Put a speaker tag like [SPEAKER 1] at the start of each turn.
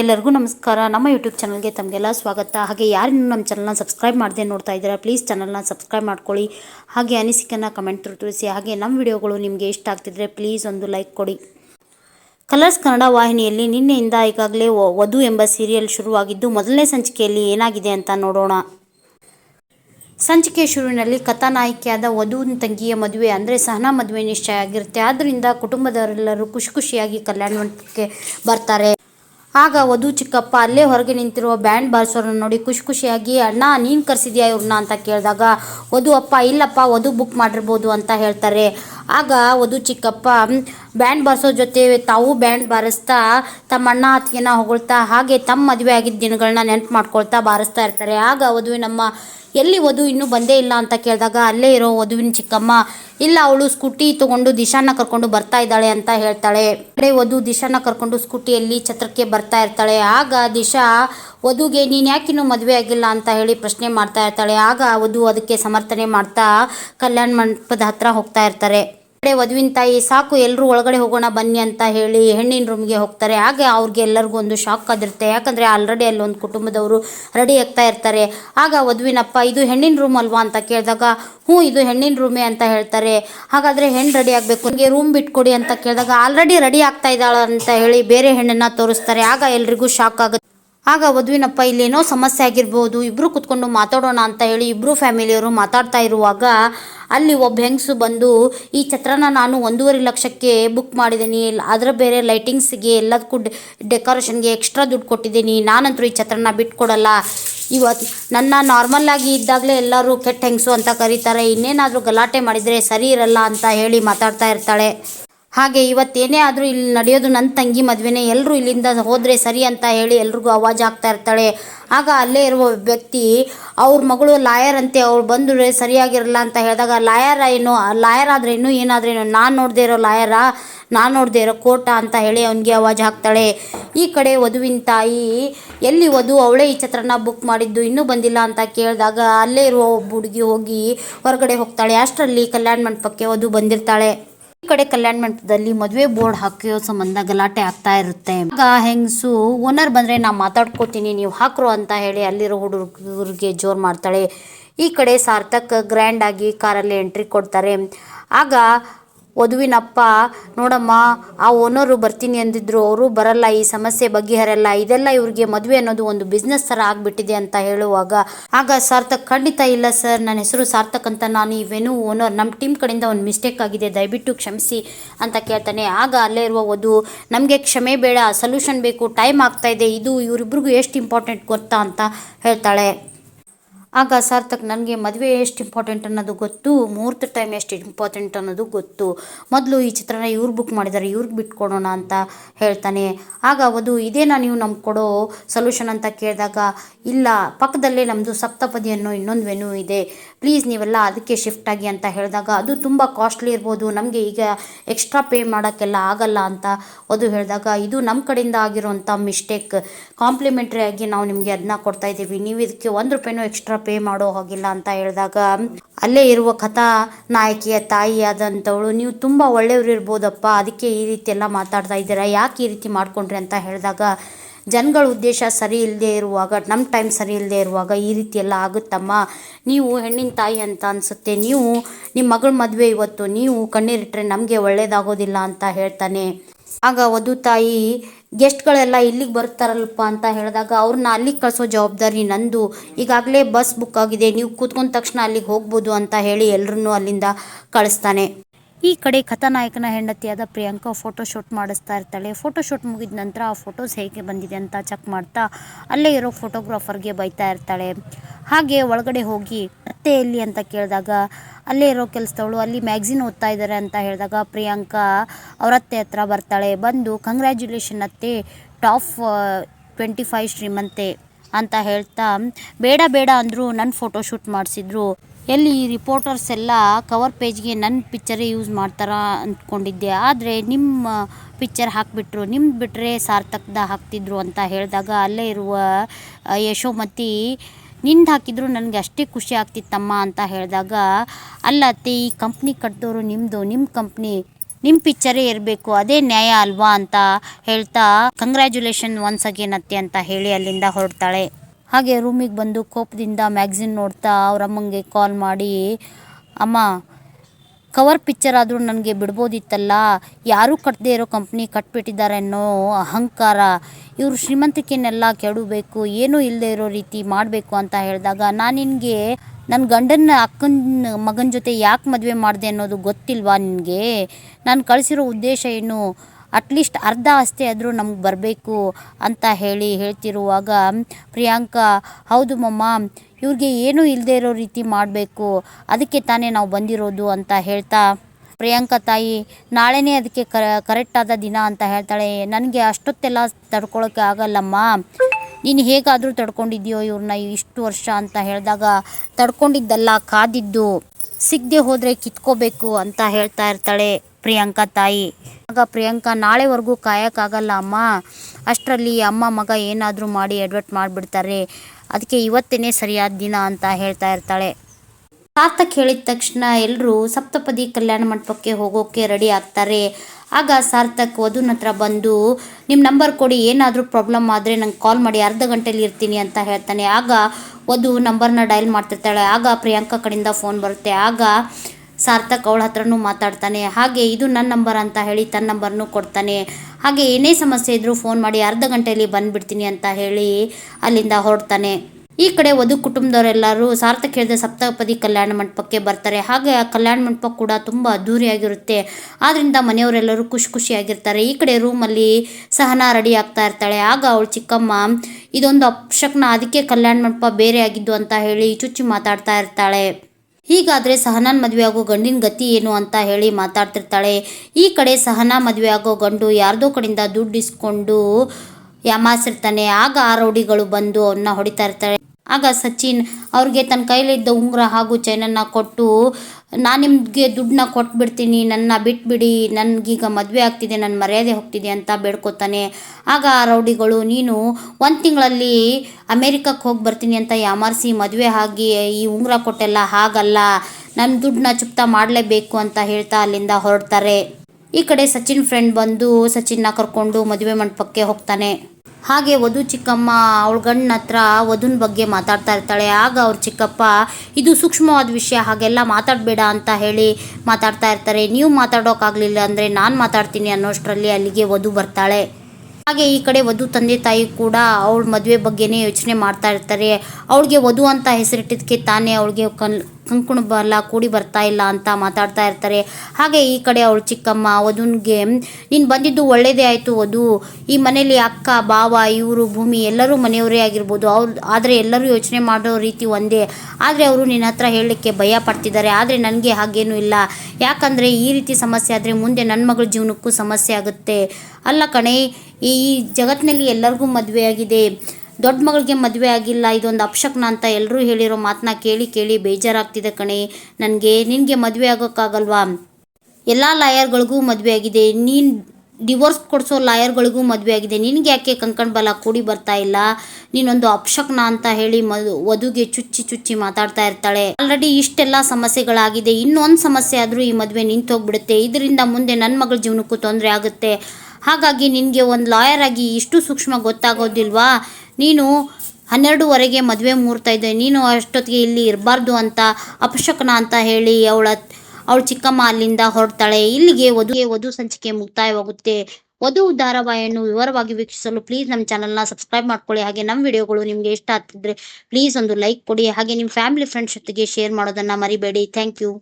[SPEAKER 1] ಎಲ್ಲರಿಗೂ ನಮಸ್ಕಾರ. ನಮ್ಮ ಯೂಟ್ಯೂಬ್ ಚಾನಲ್ಗೆ ತಮಗೆಲ್ಲ ಸ್ವಾಗತ. ಹಾಗೆ ಯಾರಿನ್ನೂ ನಮ್ಮ ಚಾನಲ್ನ ಸಬ್ಸ್ಕ್ರೈಬ್ ಮಾಡದೆ ನೋಡ್ತಾ ಇದ್ದೀರಾ ಪ್ಲೀಸ್ ಚಾನಲ್ನ ಸಬ್ಸ್ಕ್ರೈಬ್ ಮಾಡ್ಕೊಳ್ಳಿ. ಹಾಗೆ ಅನಿಸಿಕೆನ ಕಮೆಂಟ್ ತಿಳಿಸಿ. ಹಾಗೆ ನಮ್ಮ ವಿಡಿಯೋಗಳು ನಿಮಗೆ ಇಷ್ಟ ಆಗ್ತಿದ್ರೆ ಪ್ಲೀಸ್ ಒಂದು ಲೈಕ್ ಕೊಡಿ. ಕಲರ್ಸ್ ಕನ್ನಡ ವಾಹಿನಿಯಲ್ಲಿ ನಿನ್ನೆಯಿಂದ ಈಗಾಗಲೇ ವಧು ಎಂಬ ಸೀರಿಯಲ್ ಶುರುವಾಗಿದ್ದು ಮೊದಲನೇ ಸಂಚಿಕೆಯಲ್ಲಿ ಏನಾಗಿದೆ ಅಂತ ನೋಡೋಣ. ಸಂಚಿಕೆ ಶುರುವಿನಲ್ಲಿ ಕಥಾನಾಯಕಿಯಾದ ವಧುವಿನ ತಂಗಿಯ ಮದುವೆ ಅಂದರೆ ಸಹನಾ ಮದುವೆ ನಿಶ್ಚಯ ಆಗಿರುತ್ತೆ. ಆದ್ದರಿಂದ ಕುಟುಂಬದವರೆಲ್ಲರೂ ಖುಷಿ ಖುಷಿಯಾಗಿ ಕಲ್ಯಾಣ ಮಂಟಪಕ್ಕೆ ಬರ್ತಾರೆ. ಆಗ ವಧು ಚಿಕ್ಕಪ್ಪ ಅಲ್ಲೇ ಹೊರಗೆ ನಿಂತಿರುವ ಬ್ಯಾಂಡ್ ಬಾರಿಸೋರನ್ನ ನೋಡಿ ಖುಷಿ ಖುಷಿಯಾಗಿ, ಅಣ್ಣ, ನೀನು ಕರೆಸಿದ್ಯಾ ಇವ್ರನ್ನ ಅಂತ ಕೇಳಿದಾಗ, ವಧು ಅಪ್ಪ, ಇಲ್ಲಪ್ಪ, ವಧು ಬುಕ್ ಮಾಡಿರ್ಬೋದು ಅಂತ ಹೇಳ್ತಾರೆ. ಆಗ ವಧು ಚಿಕ್ಕಪ್ಪ, ಬ್ಯಾಂಡ್ ಬಾರಿಸೋ ಜೊತೆ ತಾವು ಬ್ಯಾಂಡ್ ಬಾರಿಸ್ತಾ, ತಮ್ಮ ಅಣ್ಣ ಅತ್ತಿಗೆನ ಹೊಗಳ್ತಾ, ಹಾಗೆ ತಮ್ಮ ಮದುವೆ ಆಗಿದ್ದ ದಿನಗಳನ್ನ ನೆನಪು ಮಾಡ್ಕೊಳ್ತಾ ಬಾರಿಸ್ತಾ ಇರ್ತಾರೆ. ಆಗ ವಧುವಿನಮ್ಮ ಎಲ್ಲಿ ವಧು ಇನ್ನೂ ಬಂದೇ ಇಲ್ಲ ಅಂತ ಕೇಳಿದಾಗ ಅಲ್ಲೇ ಇರೋ ವಧುವಿನ ಚಿಕ್ಕಮ್ಮ, ಇಲ್ಲ ಅವಳು ಸ್ಕೂಟಿ ತಗೊಂಡು ದಿಶಾನ ಕರ್ಕೊಂಡು ಬರ್ತಾ ಇದ್ದಾಳೆ ಅಂತ ಹೇಳ್ತಾಳೆ. ಕಡೆ ವಧು ದಿಶಾನ ಕರ್ಕೊಂಡು ಸ್ಕೂಟಿಯಲ್ಲಿ ಛತ್ರಕ್ಕೆ ಬರ್ತಾ ಇರ್ತಾಳೆ. ಆಗ ದಿಶಾ, ವಧುಗೆ ನೀನು ಯಾಕಿನ್ನೂ ಮದುವೆ ಆಗಿಲ್ಲ ಅಂತ ಹೇಳಿ ಪ್ರಶ್ನೆ ಮಾಡ್ತಾ ಇರ್ತಾಳೆ. ಆಗ ವಧು ಅದಕ್ಕೆ ಸಮರ್ಥನೆ ಮಾಡ್ತಾ ಕಲ್ಯಾಣ ಮಂಟಪದ ಹತ್ರ ಹೋಗ್ತಾ ಇರ್ತಾರೆ. ಕಡೆ ವಧುವಿನ ತಾಯಿ, ಸಾಕು ಎಲ್ಲರೂ ಒಳಗಡೆ ಹೋಗೋಣ, ಬನ್ನಿ ಅಂತ ಹೇಳಿ ಹೆಣ್ಣಿನ ರೂಮ್ಗೆ ಹೋಗ್ತಾರೆ. ಆಗ ಅವ್ರಿಗೆ ಎಲ್ಲರಿಗೂ ಒಂದು ಶಾಕ್ ಆಗಿರುತ್ತೆ. ಯಾಕಂದರೆ ಆಲ್ರೆಡಿ ಅಲ್ಲಿ ಒಂದು ಕುಟುಂಬದವರು ರೆಡಿ ಆಗ್ತಾ ಇರ್ತಾರೆ. ಆಗ ವಧುವಿನಪ್ಪ, ಇದು ಹೆಣ್ಣಿನ ರೂಮ್ ಅಲ್ವಾ? ಅಂತ ಕೇಳಿದಾಗ, ಹ್ಞೂ, ಇದು ಹೆಣ್ಣಿನ ರೂಮೇ ಅಂತ ಹೇಳ್ತಾರೆ. ಹಾಗಾದರೆ ಹೆಣ್ಣು ರೆಡಿ ಆಗಬೇಕು, ನನಗೆ ರೂಮ್ ಬಿಟ್ಕೊಡಿ ಅಂತ ಕೇಳಿದಾಗ ಆಲ್ರೆಡಿ ರೆಡಿ ಆಗ್ತಾ ಇದ್ದಾಳ ಅಂತ ಹೇಳಿ ಬೇರೆ ಹೆಣ್ಣನ್ನು ತೋರಿಸ್ತಾರೆ. ಆಗ ಎಲ್ರಿಗೂ ಶಾಕ್ ಆಗುತ್ತೆ. ಆಗ ವಧುವಿನಪ್ಪ ಇಲ್ಲೇನೋ ಸಮಸ್ಯೆ ಆಗಿರ್ಬೋದು ಇಬ್ಬರು ಕುತ್ಕೊಂಡು ಮಾತಾಡೋಣ ಅಂತ ಹೇಳಿ ಇಬ್ಬರು ಫ್ಯಾಮಿಲಿಯವರು ಮಾತಾಡ್ತಾ ಇರುವಾಗ ಅಲ್ಲಿ ಒಬ್ಬ ಹೆಂಗಸು ಬಂದು, ಈ ಛತ್ರನ ನಾನು ಒಂದೂವರೆ ಲಕ್ಷಕ್ಕೆ ಬುಕ್ ಮಾಡಿದ್ದೀನಿ ಅದರ ಬೇರೆ ಲೈಟಿಂಗ್ಸ್ಗೆ ಎಲ್ಲದಕ್ಕೂ ಡೆಕೋರೇಷನ್ಗೆ ಎಕ್ಸ್ಟ್ರಾ ದುಡ್ಡು ಕೊಟ್ಟಿದ್ದೀನಿ, ನಾನಂತೂ ಈ ಛತ್ರನ ಬಿಟ್ಕೊಡಲ್ಲ. ಇವತ್ತು ನನ್ನ ನಾರ್ಮಲ್ ಆಗಿ ಇದ್ದಾಗಲೇ ಎಲ್ಲರೂ ಕೆಟ್ಟ ಹೆಂಗಸು ಅಂತ ಕರೀತಾರೆ, ಇನ್ನೇನಾದರೂ ಗಲಾಟೆ ಮಾಡಿದರೆ ಸರಿ ಇರಲ್ಲ ಅಂತ ಹೇಳಿ ಮಾತಾಡ್ತಾ ಇರ್ತಾಳೆ. ಹಾಗೆ ಇವತ್ತೇನೇ ಆದರೂ ಇಲ್ಲಿ ನಡೆಯೋದು ನನ್ನ ತಂಗಿ ಮದುವೆನೇ ಎಲ್ಲರೂ ಇಲ್ಲಿಂದ ಹೋದರೆ ಸರಿ ಅಂತ ಹೇಳಿ ಎಲ್ರಿಗೂ ಅವಾಜ್ ಆಗ್ತಾ ಇರ್ತಾಳೆ. ಆಗ ಅಲ್ಲೇ ಇರುವ ವ್ಯಕ್ತಿ, ಅವ್ರ ಮಗಳು ಲಾಯರ್ ಅಂತೆ, ಅವ್ರು ಬಂದರೆ ಸರಿಯಾಗಿರಲ್ಲ ಅಂತ ಹೇಳಿದಾಗ, ಲಾಯರ್ ಏನು, ಲಾಯರ್ ಆದ್ರೇನು ಏನಾದ್ರೇನು ನಾನು ನೋಡದೇ ಇರೋ ಲಾಯರಾ, ನಾನು ನೋಡದೆ ಇರೋ ಕೋಟ ಅಂತ ಹೇಳಿ ಅವನಿಗೆ ಅವಾಜ್ ಹಾಕ್ತಾಳೆ. ಈ ಕಡೆ ವಧುವಿನ ತಾಯಿ, ಎಲ್ಲಿ ವಧು? ಅವಳೇ ಈ ಚಿತ್ರನ ಬುಕ್ ಮಾಡಿದ್ದು, ಇನ್ನೂ ಬಂದಿಲ್ಲ ಅಂತ ಕೇಳಿದಾಗ ಅಲ್ಲೇ ಇರುವ ಒಬ್ಬ ಹುಡುಗಿ ಹೋಗಿ ಹೊರಗಡೆ ಹೋಗ್ತಾಳೆ. ಅಷ್ಟರಲ್ಲಿ ಕಲ್ಯಾಣ ಮಂಟಪಕ್ಕೆ ವಧು ಬಂದಿರ್ತಾಳೆ. ಈ ಕಡೆ ಕಲ್ಯಾಣ ಮಂಟಪದಲ್ಲಿ ಮದುವೆ ಬೋರ್ಡ್ ಹಾಕಿರೋ ಸಂಬಂಧ ಗಲಾಟೆ ಆಗ್ತಾ ಇರುತ್ತೆ. ಆಗ ಹೆಂಗಸು, ಓನರ್ ಬಂದ್ರೆ ನಾ ಮಾತಾಡ್ಕೋತೀನಿ, ನೀವು ಹಾಕ್ರು ಅಂತ ಹೇಳಿ ಅಲ್ಲಿರೋ ಹುಡುಗರಿಗೆ ಜೋರ್ ಮಾಡ್ತಾಳೆ. ಈ ಕಡೆ ಸಾರ್ಥಕ್ ಗ್ರ್ಯಾಂಡ್ ಆಗಿ ಕಾರಲ್ಲಿ ಎಂಟ್ರಿ ಕೊಡ್ತಾರೆ. ಆಗ ವಧುವಿನಪ್ಪ ನೋಡಮ್ಮ, ಆ ಓನರು ಬರ್ತೀನಿ ಅಂದಿದ್ರು, ಅವರು ಬರಲ್ಲ, ಈ ಸಮಸ್ಯೆ ಬಗೆಹರಲ್ಲ, ಇದೆಲ್ಲ ಇವ್ರಿಗೆ ಮದುವೆ ಅನ್ನೋದು ಒಂದು ಬಿಸ್ನೆಸ್ ಥರ ಆಗಿಬಿಟ್ಟಿದೆ ಅಂತ ಹೇಳುವಾಗ, ಆಗ ಸಾರ್ಥಕ್, ಖಂಡಿತ ಇಲ್ಲ ಸರ್, ನನ್ನ ಹೆಸರು ಸಾರ್ಥಕ್ ಅಂತ ನಾನು ಈ ವೆನು ಓನರ್, ನಮ್ಮ ಟೀಮ್ ಕಡೆಯಿಂದ ಒಂದು ಮಿಸ್ಟೇಕ್ ಆಗಿದೆ, ದಯವಿಟ್ಟು ಕ್ಷಮಿಸಿ, ಅಂತ ಕೇಳ್ತಾನೆ. ಆಗ ಅಲ್ಲೇ ಇರುವ ವಧು, ನಮಗೆ ಕ್ಷಮೆ ಬೇಡ ಸೊಲ್ಯೂಷನ್ ಬೇಕು ಟೈಮ್ ಆಗ್ತಾ ಇದೆ, ಇದು ಇವರಿಬ್ರಿಗೂ ಎಷ್ಟು ಇಂಪಾರ್ಟೆಂಟ್ ಗೊತ್ತಾ? ಅಂತ ಹೇಳ್ತಾಳೆ. ಆಗ ಸಾರ್ಥಕ್, ನನಗೆ ಮದುವೆ ಎಷ್ಟು ಇಂಪಾರ್ಟೆಂಟ್ ಅನ್ನೋದು ಗೊತ್ತು, ಮುಹೂರ್ತ ಟೈಮ್ ಎಷ್ಟು ಇಂಪಾರ್ಟೆಂಟ್ ಅನ್ನೋದು ಗೊತ್ತು. ಮೊದಲು ಈ ಚಿತ್ರನ ಇವ್ರು ಬುಕ್ ಮಾಡಿದ್ದಾರೆ ಇವ್ರಿಗೆ ಬಿಟ್ಕೊಡೋಣ ಅಂತ ಹೇಳ್ತಾನೆ. ಆಗ ವಧು, ಇದೇನಾ ನೀವು ನಮ್ಗೆ ಕೊಡೋ ಸೊಲ್ಯೂಷನ್ ಅಂತ ಕೇಳಿದಾಗ, ಇಲ್ಲ, ಪಕ್ಕದಲ್ಲೇ ನಮ್ಮದು ಸಪ್ತಪದಿ ಅನ್ನೋ ಇನ್ನೊಂದು ವೆನ್ಯೂ ಇದೆ. ಪ್ಲೀಸ್ ನೀವೆಲ್ಲ ಅದಕ್ಕೆ ಶಿಫ್ಟ್ ಆಗಿ ಅಂತ ಹೇಳಿದಾಗ ಅದು ತುಂಬ ಕಾಸ್ಟ್ಲಿ ಇರ್ಬೋದು. ನಮಗೆ ಈಗ ಎಕ್ಸ್ಟ್ರಾ ಪೇ ಮಾಡೋಕ್ಕೆಲ್ಲ ಆಗಲ್ಲ ಅಂತ ಅದು ಹೇಳಿದಾಗ ಇದು ನಮ್ಮ ಕಡೆಯಿಂದ ಆಗಿರುವಂಥ ಮಿಸ್ಟೇಕ್ ಕಾಂಪ್ಲಿಮೆಂಟ್ರಿ ಆಗಿ ನಾವು ನಿಮಗೆ ಅದನ್ನ ಕೊಡ್ತಾ ಇದ್ದೀವಿ. ನೀವು ಇದಕ್ಕೆ ಒಂದು ರೂಪಾಯಿನೂ ಎಕ್ಸ್ಟ್ರಾ ಪೇ ಮಾಡೋ ಹಾಗಿಲ್ಲ ಅಂತ ಹೇಳಿದಾಗ ಅಲ್ಲೇ ಇರುವ ಕಥಾ ನಾಯಕಿಯ ತಾಯಿಯಾದಂಥವಳು ನೀವು ತುಂಬ ಒಳ್ಳೆಯವರು ಇರ್ಬೋದಪ್ಪ. ಅದಕ್ಕೆ ಈ ರೀತಿ ಎಲ್ಲ ಮಾತಾಡ್ತಾ ಇದ್ದೀರಾ? ಯಾಕೆ ಈ ರೀತಿ ಮಾಡಿಕೊಂಡ್ರಿ? ಅಂತ ಹೇಳಿದಾಗ ಜನಗಳ ಉದ್ದೇಶ ಸರಿ ಇಲ್ಲದೆ ಇರುವಾಗ ನಮ್ಮ ಟೈಮ್ ಸರಿ ಇಲ್ಲದೆ ಇರುವಾಗ ಈ ರೀತಿ ಎಲ್ಲ ಆಗುತ್ತಮ್ಮ? ನೀವು ಹೆಣ್ಣಿನ ತಾಯಿ ಅಂತ ಅನಿಸುತ್ತೆ. ನೀವು ನಿಮ್ಮ ಮಗಳ ಮದುವೆ ಇವತ್ತು, ನೀವು ಕಣ್ಣೀರಿಟ್ಟರೆ ನಮಗೆ ಒಳ್ಳೇದಾಗೋದಿಲ್ಲ ಅಂತ ಹೇಳ್ತಾನೆ. ಆಗ ವಧು ತಾಯಿ, ಗೆಸ್ಟ್ಗಳೆಲ್ಲ ಇಲ್ಲಿಗೆ ಬರ್ತಾರಲ್ಪ ಅಂತ ಹೇಳಿದಾಗ ಅವ್ರನ್ನ ಅಲ್ಲಿಗೆ ಕಳಿಸೋ ಜವಾಬ್ದಾರಿ ನಂದು. ಈಗಾಗಲೇ ಬಸ್ ಬುಕ್ ಆಗಿದೆ, ನೀವು ಕೂತ್ಕೊಂಡ ತಕ್ಷಣ ಅಲ್ಲಿಗೆ ಹೋಗ್ಬೋದು ಅಂತ ಹೇಳಿ ಎಲ್ಲರನ್ನೂ ಅಲ್ಲಿಂದ ಕಳಿಸ್ತಾನೆ. ಈ ಕಡೆ ಕಥಾನಾಯಕನ ಹೆಂಡತಿಯಾದ ಪ್ರಿಯಾಂಕಾ ಫೋಟೋಶೂಟ್ ಮಾಡಿಸ್ತಾ ಇರ್ತಾಳೆ. ಫೋಟೋಶೂಟ್ ಮುಗಿದ ನಂತರ ಆ ಫೋಟೋಸ್ ಹೇಗೆ ಬಂದಿದೆ ಅಂತ ಚೆಕ್ ಮಾಡ್ತಾ ಅಲ್ಲೇ ಇರೋ ಫೋಟೋಗ್ರಾಫರ್ಗೆ ಬೈತಾ ಇರ್ತಾಳೆ. ಹಾಗೆ ಒಳಗಡೆ ಹೋಗಿ ಅತ್ತೆ ಎಲ್ಲಿ ಅಂತ ಕೇಳಿದಾಗ ಅಲ್ಲೇ ಇರೋ ಕೆಲಸದವಳು ಅಲ್ಲಿ ಮ್ಯಾಗ್ಝಿನ್ ಓದ್ತಾ ಇದ್ದಾರೆ ಅಂತ ಹೇಳಿದಾಗ ಪ್ರಿಯಾಂಕಾ ಅವ್ರ ಅತ್ತೆ ಹತ್ರ ಬರ್ತಾಳೆ. ಬಂದು ಕಂಗ್ರ್ಯಾಚುಲೇಷನ್ ಅತ್ತೆ ಟಾಪ್ ಟ್ವೆಂಟಿ ಫೈವ್ ಶ್ರೀಮಂತೆ ಅಂತ ಹೇಳ್ತಾ, ಬೇಡ ಬೇಡ ಅಂದರು ನನ್ನ ಫೋಟೋಶೂಟ್ ಮಾಡಿಸಿದ್ರು. ಎಲ್ಲಿ ಈ ರಿಪೋರ್ಟರ್ಸ್ ಎಲ್ಲ ಕವರ್ ಪೇಜ್ಗೆ ನನ್ನ ಪಿಕ್ಚರೇ ಯೂಸ್ ಮಾಡ್ತಾರ ಅಂದ್ಕೊಂಡಿದ್ದೆ ಆದರೆ ನಿಮ್ಮ ಪಿಕ್ಚರ್ ಹಾಕಿಬಿಟ್ರು. ನಿಮ್ದು ಬಿಟ್ಟರೆ ಸಾರ್ಥಕ್ದ ಹಾಕ್ತಿದ್ರು ಅಂತ ಹೇಳಿದಾಗ ಅಲ್ಲೇ ಇರುವ ಯಶೋಮತಿ, ನಿಂದು ಹಾಕಿದ್ರು ನನಗೆ ಅಷ್ಟೇ ಖುಷಿ ಆಗ್ತಿತ್ತಮ್ಮ ಅಂತ ಹೇಳಿದಾಗ, ಅಲ್ಲ ಅತ್ತೆ, ಈ ಕಂಪ್ನಿ ಕಟ್ಟಿದವರು ನಿಮ್ಮದು ನಿಮ್ಮ ಕಂಪ್ನಿ ನಿಮ್ಮ ಪಿಕ್ಚರೇ ಇರಬೇಕು, ಅದೇ ನ್ಯಾಯ ಅಲ್ವಾ? ಅಂತ ಹೇಳ್ತಾ ಕಂಗ್ರ್ಯಾಚುಲೇಷನ್ ಒನ್ಸ್ ಅಗೇನ್ ಅತ್ತೆ ಅಂತ ಹೇಳಿ ಅಲ್ಲಿಂದ ಹೊರಡ್ತಾಳೆ. ಹಾಗೆ ರೂಮಿಗೆ ಬಂದು ಕೋಪದಿಂದ ಮ್ಯಾಗ್ಝಿನ್ ನೋಡ್ತಾ ಅವ್ರ ಅಮ್ಮಂಗೆ ಕಾಲ್ ಮಾಡಿ, ಅಮ್ಮ ಕವರ್ ಪಿಕ್ಚರ್ ಆದರೂ ನನಗೆ ಬಿಡ್ಬೋದಿತ್ತಲ್ಲ, ಯಾರೂ ಕಟ್ಟದೇ ಇರೋ ಕಂಪ್ನಿ ಕಟ್ಬಿಟ್ಟಿದ್ದಾರೆ ಅನ್ನೋ ಅಹಂಕಾರ, ಇವರು ಶ್ರೀಮಂತಿಕೆನೆಲ್ಲ ಕೆಡಬೇಕು, ಏನೂ ಇಲ್ಲದೆ ಇರೋ ರೀತಿ ಮಾಡಬೇಕು ಅಂತ ಹೇಳಿದಾಗ ನಾನು ನಿನಗೆ ನನ್ನ ಗಂಡನ ಅಕ್ಕನ ಮಗನ ಜೊತೆ ಯಾಕೆ ಮದುವೆ ಮಾಡಿದೆ ಅನ್ನೋದು ಗೊತ್ತಿಲ್ವಾ ನಿನಗೆ? ನಾನು ಕಳಿಸಿರೋ ಉದ್ದೇಶ ಏನು? ಅಟ್ಲೀಸ್ಟ್ ಅರ್ಧ ಅಷ್ಟೇ ಆದರೂ ನಮ್ಗೆ ಬರಬೇಕು ಅಂತ ಹೇಳಿ ಹೇಳ್ತಿರುವಾಗ, ಪ್ರಿಯಾಂಕಾ, ಹೌದು ಮಮ್ಮ, ಇವ್ರಿಗೆ ಏನೂ ಇಲ್ಲದೆ ಇರೋ ರೀತಿ ಮಾಡಬೇಕು, ಅದಕ್ಕೆ ತಾನೇ ನಾವು ಬಂದಿರೋದು ಅಂತ ಹೇಳ್ತಾ, ಪ್ರಿಯಾಂಕಾ ತಾಯಿ, ನಾಳೆನೇ ಅದಕ್ಕೆ ಕರೆಕ್ಟ್ ಆದ ದಿನ ಅಂತ ಹೇಳ್ತಾಳೆ. ನನಗೆ ಅಷ್ಟೊತ್ತೆಲ್ಲ ತಡ್ಕೊಳ್ಳೋಕೆ ಆಗಲ್ಲಮ್ಮ. ನೀನು ಹೇಗಾದರೂ ತಡ್ಕೊಂಡಿದ್ಯೋ ಇವ್ರನ್ನ ಇಷ್ಟು ವರ್ಷ ಅಂತ ಹೇಳಿದಾಗ, ತಡ್ಕೊಂಡಿದ್ದಲ್ಲ ಕಾದಿದ್ದು, ಸಿಗದೆ ಹೋದರೆ ಕಿತ್ಕೋಬೇಕು ಅಂತ ಹೇಳ್ತಾ ಇರ್ತಾಳೆ. ಪ್ರಿಯಾಂಕಾ ತಾಯಿ. ಆಗ ಪ್ರಿಯಾಂಕಾ, ನಾಳೆವರೆಗೂ ಕಾಯೋಕ್ಕಾಗಲ್ಲ ಅಮ್ಮ. ಅಷ್ಟರಲ್ಲಿ ಅಮ್ಮ ಮಗ ಏನಾದರೂ ಮಾಡಿ ಅಡ್ವರ್ಟ್ ಮಾಡಿಬಿಡ್ತಾರೆ. ಅದಕ್ಕೆ ಇವತ್ತೇ ಸರಿಯಾದ ದಿನ ಅಂತ ಹೇಳ್ತಾ ಇರ್ತಾಳೆ. ಸಾರ್ಥಕ್ ಹೇಳಿದ ತಕ್ಷಣ ಎಲ್ಲರೂ ಸಪ್ತಪದಿ ಕಲ್ಯಾಣ ಮಂಟಪಕ್ಕೆ ಹೋಗೋಕ್ಕೆ ರೆಡಿ ಆಗ್ತಾರೆ. ಆಗ ಸಾರ್ಥಕ್ ವಧುನ ಹತ್ರ ಬಂದು ನಿಮ್ಮ ನಂಬರ್ ಕೊಡಿ, ಏನಾದರೂ ಪ್ರಾಬ್ಲಮ್ ಆದರೆ ನಂಗೆ ಕಾಲ್ ಮಾಡಿ, ಅರ್ಧ ಗಂಟೆಲಿ ಇರ್ತೀನಿ ಅಂತ ಹೇಳ್ತಾನೆ. ಆಗ ವಧು ನಂಬರ್ನ ಡಯಲ್ ಮಾಡ್ತಿರ್ತಾಳೆ. ಆಗ ಪ್ರಿಯಾಂಕಾ ಕಡೆಯಿಂದ ಫೋನ್ ಬರುತ್ತೆ. ಆಗ ಸಾರ್ಥಕ್ ಅವಳ ಹತ್ರನೂ ಮಾತಾಡ್ತಾನೆ. ಹಾಗೆ ಇದು ನನ್ನ ನಂಬರ್ ಅಂತ ಹೇಳಿ ತನ್ನ ನಂಬರ್ನು ಕೊಡ್ತಾನೆ. ಹಾಗೆ ಏನೇ ಸಮಸ್ಯೆ ಇದ್ದರೂ ಫೋನ್ ಮಾಡಿ ಅರ್ಧ ಗಂಟೆಯಲ್ಲಿ ಬಂದುಬಿಡ್ತೀನಿ ಅಂತ ಹೇಳಿ ಅಲ್ಲಿಂದ ಹೊರಡ್ತಾನೆ. ಈ ಕಡೆ ವಧು ಕುಟುಂಬದವರೆಲ್ಲರೂ ಸಾರ್ಥಕ್ ಹೇಳಿದ ಸಪ್ತಪದಿ ಕಲ್ಯಾಣ ಮಂಟಪಕ್ಕೆ ಬರ್ತಾರೆ. ಹಾಗೆ ಆ ಕಲ್ಯಾಣ ಮಂಟಪ ಕೂಡ ತುಂಬ ಅದ್ದೂರಿಯಾಗಿರುತ್ತೆ. ಆದ್ದರಿಂದ ಮನೆಯವರೆಲ್ಲರೂ ಖುಷಿ ಖುಷಿಯಾಗಿರ್ತಾರೆ. ಈ ಕಡೆ ರೂಮಲ್ಲಿ ಸಹನ ರೆಡಿ ಆಗ್ತಾ ಇರ್ತಾಳೆ. ಆಗ ಅವಳು, ಚಿಕ್ಕಮ್ಮ, ಇದೊಂದು ಅಪ್ಶಕ್ನ, ಅದಕ್ಕೆ ಕಲ್ಯಾಣ ಮಂಟಪ ಬೇರೆ ಆಗಿದ್ದು ಅಂತ ಹೇಳಿ ಚುಚ್ಚಿ ಮಾತಾಡ್ತಾ ಇರ್ತಾಳೆ. ಹೀಗಾದರೆ ಸಹನಾನ್ ಮದುವೆ ಆಗೋ ಗಂಡಿನ ಗತಿ ಏನು ಅಂತ ಹೇಳಿ ಮಾತಾಡ್ತಿರ್ತಾಳೆ. ಈ ಕಡೆ ಸಹನಾ ಮದುವೆ ಆಗೋ ಗಂಡು ಯಾರ್ದೋ ಕಡೆಯಿಂದ ದುಡ್ಡು ಇಸ್ಕೊಂಡು ಯಾಮಾಸಿರ್ತಾನೆ. ಆಗ ಆ ರೌಡಿಗಳು ಬಂದು ಅವನ್ನ ಹೊಡಿತಾ ಇರ್ತಾಳೆ ಆಗ ಸಚಿನ್ ಅವ್ರಿಗೆ ತನ್ನ ಕೈಲಿದ್ದ ಉಂಗುರ ಹಾಗೂ ಚೈನನ್ನು ಕೊಟ್ಟು, ನಾನು ನಿಮಗೆ ದುಡ್ಡನ್ನ ಕೊಟ್ಬಿಡ್ತೀನಿ, ನನ್ನ ಬಿಟ್ಬಿಡಿ, ನನಗೀಗ ಮದುವೆ ಆಗ್ತಿದೆ ನನ್ನ ಮರ್ಯಾದೆ ಹೋಗ್ತಿದೆ ಅಂತ ಬೇಡ್ಕೊತಾನೆ. ಆಗ ರೌಡಿಗಳು, ನೀನು ಒಂದು ತಿಂಗಳಲ್ಲಿ ಅಮೇರಿಕಕ್ಕೆ ಹೋಗಿ ಬರ್ತೀನಿ ಅಂತ ಯಾಮಾರಿಸಿ ಮದುವೆ ಆಗಿ ಈ ಉಂಗುರ ಕೊಟ್ಟೆಲ್ಲ ಹಾಗಲ್ಲ ನನ್ನ ದುಡ್ಡನ್ನ ಚುಪ್ತಾ ಮಾಡಲೇಬೇಕು ಅಂತ ಹೇಳ್ತಾ ಅಲ್ಲಿಂದ ಹೊರಡ್ತಾರೆ. ಈ ಕಡೆ ಸಚಿನ್ ಫ್ರೆಂಡ್ ಬಂದು ಸಚಿನ್ನ ಕರ್ಕೊಂಡು ಮದುವೆ ಮಂಟಪಕ್ಕೆ ಹೋಗ್ತಾನೆ. ಹಾಗೆ ವಧು ಚಿಕ್ಕಮ್ಮ, ಅವಳ ಗಂಡನ ಹತ್ರ ವಧುನ ಬಗ್ಗೆ ಮಾತಾಡ್ತಾ ಇರ್ತಾಳೆ. ಆಗ ಅವ್ರ ಚಿಕ್ಕಪ್ಪ, ಇದು ಸೂಕ್ಷ್ಮವಾದ ವಿಷಯ, ಹಾಗೆಲ್ಲ ಮಾತಾಡಬೇಡ ಅಂತ ಹೇಳಿ ಮಾತಾಡ್ತಾ ಇರ್ತಾರೆ. ನೀವು ಮಾತಾಡೋಕ್ಕಾಗಲಿಲ್ಲ ಅಂದರೆ ನಾನು ಮಾತಾಡ್ತೀನಿ ಅನ್ನೋಷ್ಟರಲ್ಲಿ ಅಲ್ಲಿಗೆ ವಧು ಬರ್ತಾಳೆ. ಹಾಗೆ ಈ ಕಡೆ ವಧು ತಂದೆ ತಾಯಿ ಕೂಡ ಅವಳ ಮದುವೆ ಬಗ್ಗೆನೇ ಯೋಚನೆ ಮಾಡ್ತಾ ಇರ್ತಾರೆ. ಅವಳಿಗೆ ವಧು ಅಂತ ಹೆಸರಿಟ್ಟಿದ್ದಕ್ಕೆ ತಾನೇ ಅವಳಿಗೆ ಕನ್ ಕಂಕುಣ ಬರಲ್ಲ ಕೂಡಿ ಬರ್ತಾ ಇಲ್ಲ ಅಂತ ಮಾತಾಡ್ತಾ ಇರ್ತಾರೆ. ಹಾಗೆ ಈ ಕಡೆ ಅವಳು ಚಿಕ್ಕಮ್ಮ ವಧುನ್ಗೆ ನೀನು ಬಂದಿದ್ದು ಒಳ್ಳೇದೇ ಆಯಿತು ವಧು ಈ ಮನೇಲಿ ಅಕ್ಕ ಬಾವ ಇವರು, ಭೂಮಿ ಎಲ್ಲರೂ ಮನೆಯವರೇ ಆಗಿರ್ಬೋದು. ಅವ್ರು, ಆದರೆ ಎಲ್ಲರೂ ಯೋಚನೆ ಮಾಡೋ ರೀತಿ ಒಂದೇ. ಆದರೆ ಅವರು ನಿನ್ನ ಹತ್ರ ಹೇಳಲಿಕ್ಕೆ ಭಯ ಪಡ್ತಿದ್ದಾರೆ. ಆದರೆ ನನಗೆ ಹಾಗೇನೂ ಇಲ್ಲ. ಯಾಕಂದರೆ ಈ ರೀತಿ ಸಮಸ್ಯೆ ಆದರೆ ಮುಂದೆ ನನ್ನ ಮಗಳ ಜೀವನಕ್ಕೂ ಸಮಸ್ಯೆ ಆಗುತ್ತೆ. ಅಲ್ಲ ಕಣೆ, ಈ ಜಗತ್ತಿನಲ್ಲಿ ಎಲ್ಲರಿಗೂ ಮದುವೆ ಆಗಿದೆ ದೊಡ್ಡ ಮಗಳಿಗೆ ಮದುವೆ ಆಗಿಲ್ಲ, ಇದೊಂದು ಅಪಶಕ್ನ ಅಂತ ಎಲ್ಲರೂ ಹೇಳಿರೋ ಮಾತನ್ನ ಕೇಳಿ ಕೇಳಿ ಬೇಜಾರಾಗ್ತಿದೆ ಕಣೆ. ನನಗೆ ನಿನಗೆ ಮದುವೆ ಆಗೋಕ್ಕಾಗಲ್ವಾ? ಎಲ್ಲ ಲಾಯರ್ಗಳಿಗೂ ಮದುವೆ ಆಗಿದೆ. ನೀನು ಡಿವೋರ್ಸ್ ಕೊಡಿಸೋ ಲಾಯರ್ಗಳಿಗೂ ಮದುವೆ ಆಗಿದೆ. ನಿನಗೆ ಯಾಕೆ ಕಂಕಣ ಬಲ ಕೂಡಿ ಬರ್ತಾ ಇಲ್ಲ? ನೀನೊಂದು ಅಪಶಕ್ನ ಅಂತ ಹೇಳಿ ಮದು, ವಧುಗೆ ಚುಚ್ಚಿ ಚುಚ್ಚಿ ಮಾತಾಡ್ತಾ ಇರ್ತಾಳೆ. ಆಲ್ರೆಡಿ ಇಷ್ಟೆಲ್ಲ ಸಮಸ್ಯೆಗಳಾಗಿದೆ. ಇನ್ನೊಂದು ಸಮಸ್ಯೆ ಆದರೂ ಈ ಮದುವೆ ನಿಂತೋಗ್ಬಿಡುತ್ತೆ. ಇದರಿಂದ ಮುಂದೆ ನನ್ನ ಮಗಳ ಜೀವನಕ್ಕೂ ತೊಂದರೆ ಆಗುತ್ತೆ. ಹಾಗಾಗಿ ನಿನಗೆ ಒಂದು ಲಾಯರ್ ಆಗಿ ಇಷ್ಟು ಸೂಕ್ಷ್ಮ ಗೊತ್ತಾಗೋದಿಲ್ವಾ? ನೀನು ಹನ್ನೆರಡುವರೆಗೆ ಮದುವೆ ಮುಹೂರ್ತ ಇದೆ. ನೀನು ಅಷ್ಟೊತ್ತಿಗೆ ಇಲ್ಲಿ ಇರಬಾರ್ದು ಅಂತ, ಅಪಶಕನ ಅಂತ ಹೇಳಿ ಅವಳ, ಅವಳು ಚಿಕ್ಕಮ್ಮ ಅಲ್ಲಿಂದ ಹೊರಡ್ತಾಳೆ. ಇಲ್ಲಿಗೆ ವಧುಗೆ ವಧು ಸಂಚಿಕೆ ಮುಕ್ತಾಯವಾಗುತ್ತೆ. ವಧು ಧಾರಾವಾಹಿಯನ್ನು ವಿವರವಾಗಿ ವೀಕ್ಷಿಸಲು ಪ್ಲೀಸ್ ನಮ್ಮ ಚಾನಲ್ನ ಸಬ್ಸ್ಕ್ರೈಬ್ ಮಾಡ್ಕೊಳ್ಳಿ. ಹಾಗೆ ನಮ್ಮ ವಿಡಿಯೋಗಳು ನಿಮಗೆ ಇಷ್ಟ ಆಗ್ತಿದ್ರೆ ಪ್ಲೀಸ್ ಒಂದು ಲೈಕ್ ಕೊಡಿ. ಹಾಗೆ ನಿಮ್ಮ ಫ್ಯಾಮಿಲಿ ಫ್ರೆಂಡ್ಸ್ ಜೊತೆಗೆ ಶೇರ್ ಮಾಡೋದನ್ನು ಮರಿಬೇಡಿ. Thank you